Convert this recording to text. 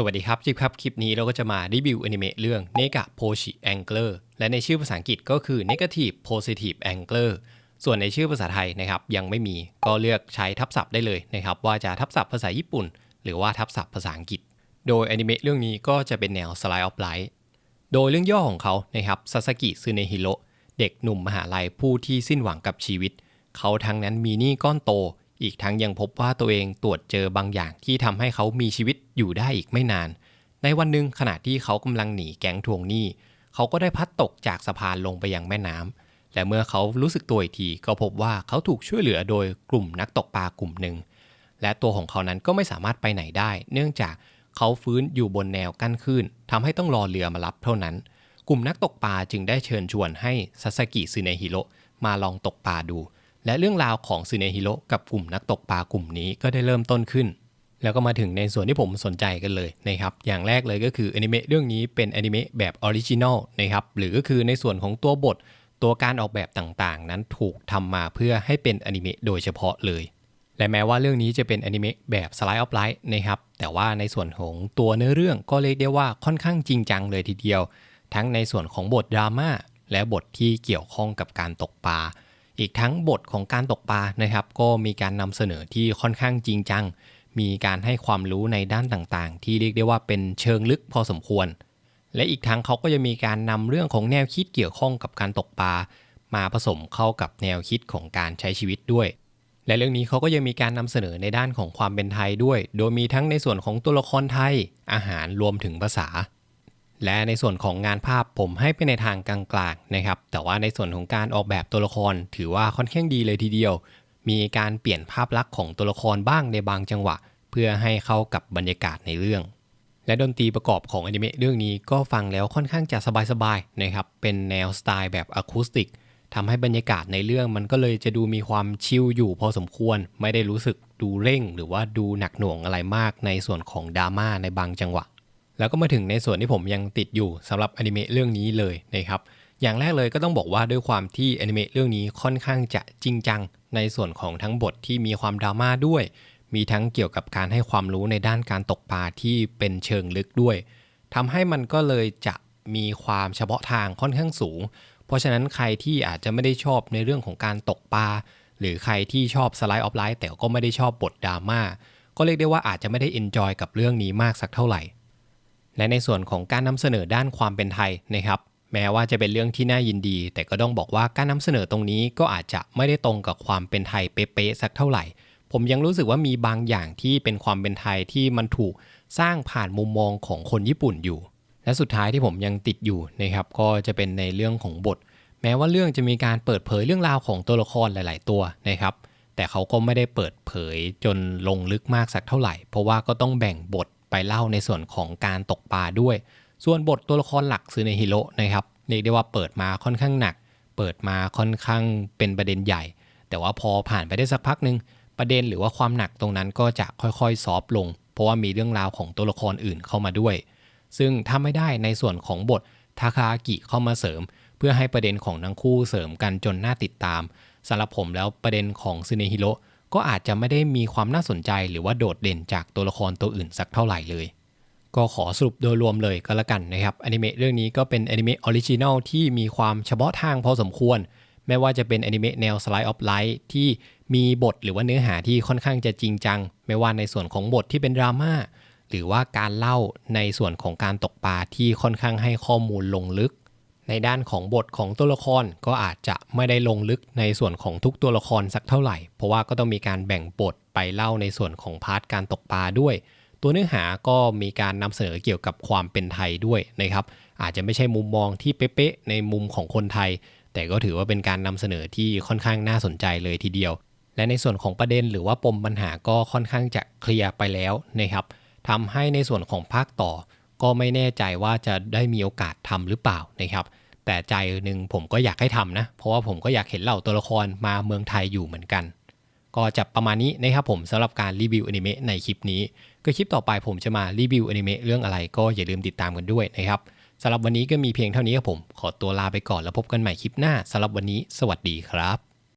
สวัสดีครับจิ๊บครับ คลิปนี้เราก็จะมารีวิวอนิเมะเรื่อง n e g a p o c h i Angler และในชื่อภาษาอังกฤษก็คือ Negative Positive Angler ส่วนในชื่อภาษาไทยนะครับยังไม่มีก็เลือกใช้ทับศัพท์ได้เลยนะครับว่าจะทับศัพท์ภาษาญี่ปุ่น หรือว่าทับศัพท์ภาษาอังกฤษ โดยอนิเมะเรื่องนี้ก็จะเป็นแนว Slice of Life โดยเรื่องย่อของเขานะครับซาสกิซึเนฮิโรเด็กหนุ่มมหาลัยผู้ที่สิ้นหวังกับชีวิต เขาทั้งนั้นมีหนี้ก้อนโต อีกทั้งยังพบว่าตัวเองตรวจเจอบางอย่างที่ทำให้เขามีชีวิตอยู่ได้อีกไม่นาน ในวันหนึ่งขณะที่เขากำลังหนีแก๊งทวงหนี้ เขาก็ได้พัดตกจากสะพานลงไปยังแม่น้ำและเมื่อเขารู้สึกตัวอีกทีก็พบว่าเขาถูกช่วยเหลือโดยกลุ่มนักตกปลากลุ่มหนึ่งและตัวของเขานั้นก็ไม่สามารถไปไหนได้ เนื่องจากเขาฟื้นอยู่บนแนวกั้นคลื่นทำให้ต้องรอเรือมารับเท่านั้น กลุ่มนักตกปลาจึงได้เชิญชวนให้ซาสกิซึเนฮิโรมาลองตกปลาดู และเรื่องราวของซึเนฮิโร่กับกลุ่มนักตกปลากลุ่มนี้ก็ได้เริ่มต้นขึ้น แล้วก็มาถึงในส่วนที่ผมสนใจกันเลยนะครับ อย่างแรกเลยก็คืออนิเมะเรื่องนี้เป็นอนิเมะแบบออริจินอลนะครับ หรือก็คือในส่วนของตัวบทตัวการออกแบบต่างๆ นั้นถูกทำมาเพื่อให้เป็นอนิเมะโดยเฉพาะเลย และแม้ว่าเรื่องนี้จะเป็นอนิเมะแบบ Slice of Life นะครับ แต่ว่าในส่วนของตัวเนื้อเรื่องก็เรียกได้ว่าค่อนข้างจริงจังเลยทีเดียว ทั้งในส่วนของบทดราม่าและบทที่เกี่ยวข้องกับการตกปลา อีกทั้งบทของการตกปลานะครับ ก็มีการนำเสนอที่ค่อนข้างจริงจัง มีการให้ความรู้ในด้านต่างๆ ที่เรียกได้ว่าเป็นเชิงลึกพอสมควร และอีกทั้งเขาก็จะมีการนำเรื่องของแนวคิดเกี่ยวข้องกับการตกปลามาผสมเข้ากับแนวคิดของการใช้ชีวิตด้วย และเรื่องนี้เขาก็ยังมีการนำเสนอในด้านของความเป็นไทยด้วย โดยมีทั้งในส่วนของตัวละครไทย อาหารรวมถึงภาษา และในส่วนของงานภาพผมให้ไปในทางกลางๆนะครับ แต่ว่าในส่วนของการออกแบบตัวละครถือว่าค่อนข้างดีเลยทีเดียว มีการเปลี่ยนภาพลักษณ์ของตัวละครบ้างในบางจังหวะ เพื่อให้เข้ากับบรรยากาศในเรื่อง และดนตรีประกอบของอนิเมะเรื่องนี้ก็ฟังแล้วค่อนข้างจะสบายๆนะครับ เป็นแนวสไตล์แบบอะคูสติกทำให้บรรยากาศในเรื่องมันก็เลยจะดูมีความชิลอยู่พอสมควร ไม่ได้รู้สึกดูเร่ง หรือว่าดูหนักหน่วงอะไรมากในส่วนของดราม่าในบางจังหวะ แล้วก็มาถึงในส่วนที่ผมยังติดอยู่สำหรับอนิเมะเรื่องนี้เลยนะครับอย่างแรกเลยก็ต้องบอกว่าด้วยความที่อนิเมะเรื่องนี้ค่อนข้างจะจริงจัง ในส่วนของทั้งบทที่มีความดราม่าด้วย มีทั้งเกี่ยวกับการให้ความรู้ในด้านการตกปลาที่เป็นเชิงลึกด้วยทำให้มันก็เลยจะมีความเฉพาะทางค่อนข้างสูง เพราะฉะนั้นใครที่อาจจะไม่ได้ชอบในเรื่องของการตกปลาหรือใครที่ชอบสไลด์ออฟไลน์แต่ก็ไม่ได้ชอบบทดราม่าก็เรียกได้ว่าอาจจะไม่ได้เอนจอยกับเรื่องนี้มากสักเท่าไหร่ และในส่วนของการนำเสนอด้านความเป็นไทยนะครับแม้ว่าจะเป็นเรื่องที่น่ายินดี แต่ก็ต้องบอกว่าการนำเสนอตรงนี้ก็อาจจะไม่ได้ตรงกับความเป็นไทยเป๊ะๆสักเท่าไหร่ ผมยังรู้สึกว่ามีบางอย่างที่เป็นความเป็นไทยที่มันถูกสร้างผ่านมุมมองของคนญี่ปุ่นอยู่ และสุดท้ายที่ผมยังติดอยู่นะครับก็จะเป็นในเรื่องของบท แม้ว่าเรื่องจะมีการเปิดเผยเรื่องราวของตัวละครหลาย ๆ ตัวนะครับ แต่เขาก็ไม่ได้เปิดเผยจนลงลึกมากสักเท่าไหร่ เพราะว่าก็ต้องแบ่งบท ไปเล่าในส่วนของการตกปลาด้วย ส่วนบทตัวละครหลักซึเนฮิโร่นะครับเรียกได้ว่าเปิดมาค่อนข้างหนัก เปิดมาค่อนข้างเป็นประเด็นใหญ่ แต่ว่าพอผ่านไปได้สักพักหนึ่งประเด็นหรือว่าความหนักตรงนั้นก็จะค่อยๆ ซอฟลง เพราะว่ามีเรื่องราวของตัวละครอื่นเข้ามาด้วย ซึ่งถ้าไม่ได้ในส่วนของบททาคาอากิเข้ามาเสริม เพื่อให้ประเด็นของทั้งคู่เสริมกันจนน่าติดตามสำหรับผมแล้วประเด็นของซึเนฮิโร่ ก็อาจจะไม่ได้มีความน่าสนใจหรือว่าโดดเด่นจากตัวละครตัวอื่นสักเท่าไหร่เลย ก็ขอสรุปโดยรวมเลยก็แล้วกันนะครับอนิเมะเรื่องนี้ก็เป็นอนิเมะออริจินัลที่มีความเฉพาะทางพอสมควร ไม่ว่าจะเป็นอนิเมะแนว Slice of Life ที่มีบทหรือว่าเนื้อหาที่ค่อนข้างจะจริงจัง ไม่ว่าในส่วนของบทที่เป็นดราม่าหรือว่าการเล่าในส่วนของการตกปลาที่ค่อนข้างให้ข้อมูลลงลึก ในด้านของบทของตัวละครก็อาจจะไม่ได้ลงลึกในส่วนของทุกตัวละครสักเท่าไหร่ เพราะว่าก็ต้องมีการแบ่งบทไปเล่าในส่วนของพาร์ทการตกปลาด้วย ตัวเนื้อหาก็มีการนำเสนอเกี่ยวกับความเป็นไทยด้วยนะครับ อาจจะไม่ใช่มุมมองที่เป๊ะๆในมุมของคนไทย แต่ก็ถือว่าเป็นการนำเสนอที่ค่อนข้างน่าสนใจเลยทีเดียว และในส่วนของประเด็นหรือว่าปมปัญหาก็ค่อนข้างจะเคลียร์ไปแล้วนะครับทำให้ในส่วนของภาคต่อ ก็ไม่แน่ใจว่าจะได้มีโอกาสทำหรือเปล่านะครับ แต่ใจหนึ่งผมก็อยากให้ทำนะ เพราะว่าผมก็อยากเห็นเหล่าตัวละครมาเมืองไทยอยู่เหมือนกัน ก็จะประมาณนี้นะครับผมสำหรับการรีวิวอนิเมะในคลิปนี้ ก็คลิปต่อไปผมจะมารีวิวอนิเมะเรื่องอะไรก็อย่าลืมติดตามกันด้วยนะครับสำหรับวันนี้ก็มีเพียงเท่านี้ครับผม ขอตัวลาไปก่อนแล้วพบกันใหม่คลิปหน้าสำหรับวันนี้ สวัสดีครับ